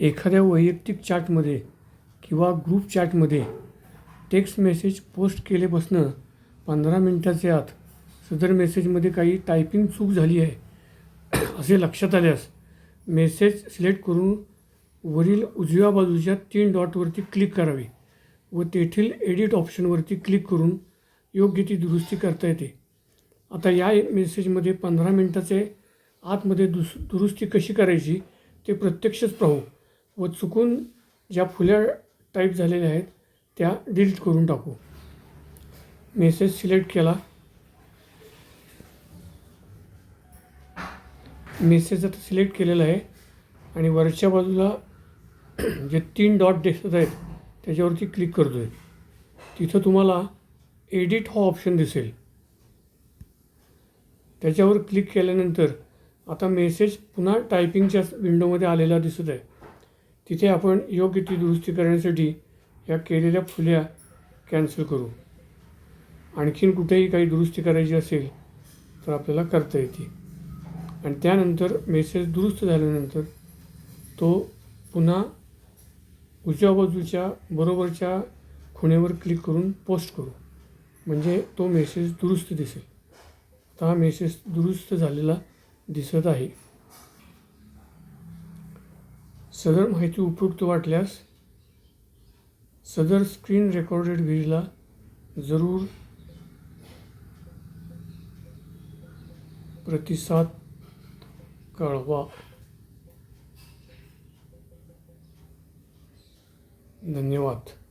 एखाद्या वैयक्तिक चॅटमध्ये किंवा ग्रुप चॅटमध्ये टेक्स्ट मेसेज पोस्ट केलेपासनं पंधरा मिनटाच्या आत सदर मेसेजमध्ये काही टायपिंग चूक झाली आहे असे लक्षात आल्यास मेसेज सिलेक्ट करून वरील उजव्या बाजूच्या तीन डॉटवरती क्लिक करावे व तेथील एडिट ऑप्शनवरती क्लिक करून योग्य ती दुरुस्ती करता येते. आता या मेसेजमध्ये पंधरा मिनटाचे आतमध्ये दुस दुरुस्ती कशी करायची ते प्रत्यक्षच पाहू. व चुकून ज्या फुल्या टाईप झालेल्या आहेत त्या डिलीट करून टाकू. मेसेज सिलेक्ट केला. मेसेज आता सिलेक्ट केलेला आहे आणि वरच्या बाजूला जे तीन डॉट दिसत आहेत त्याच्यावरती क्लिक करतो आहे तिथं तुम्हाला एडिट हा ऑप्शन दिसेल. त्याच्यावर क्लिक केल्यानंतर आता मेसेज पुन्हा टायपिंगच्या विंडोमध्ये आलेला दिसत आहे. तिथे आपण योग्य ती दुरुस्ती करण्यासाठी या केलेल्या फुल्या कॅन्सल करू. आणखीन कुठेही काही दुरुस्ती करायची असेल तर आपल्याला करता येते. आणि त्यानंतर मेसेज दुरुस्त झाल्यानंतर तो पुन्हा उजव्या बाजूच्या बरोबरच्या खुणेवर क्लिक करून पोस्ट करू. म्हणजे तो मेसेज दुरुस्त दिसेल. आता हा मेसेज दुरुस्त झालेला दिसत आहे. सदर माहिती उपयुक्त वाटल्यास सदर स्क्रीन रेकॉर्डेड व्हिडिओला जरूर प्रतिसाद कळवा. धन्यवाद.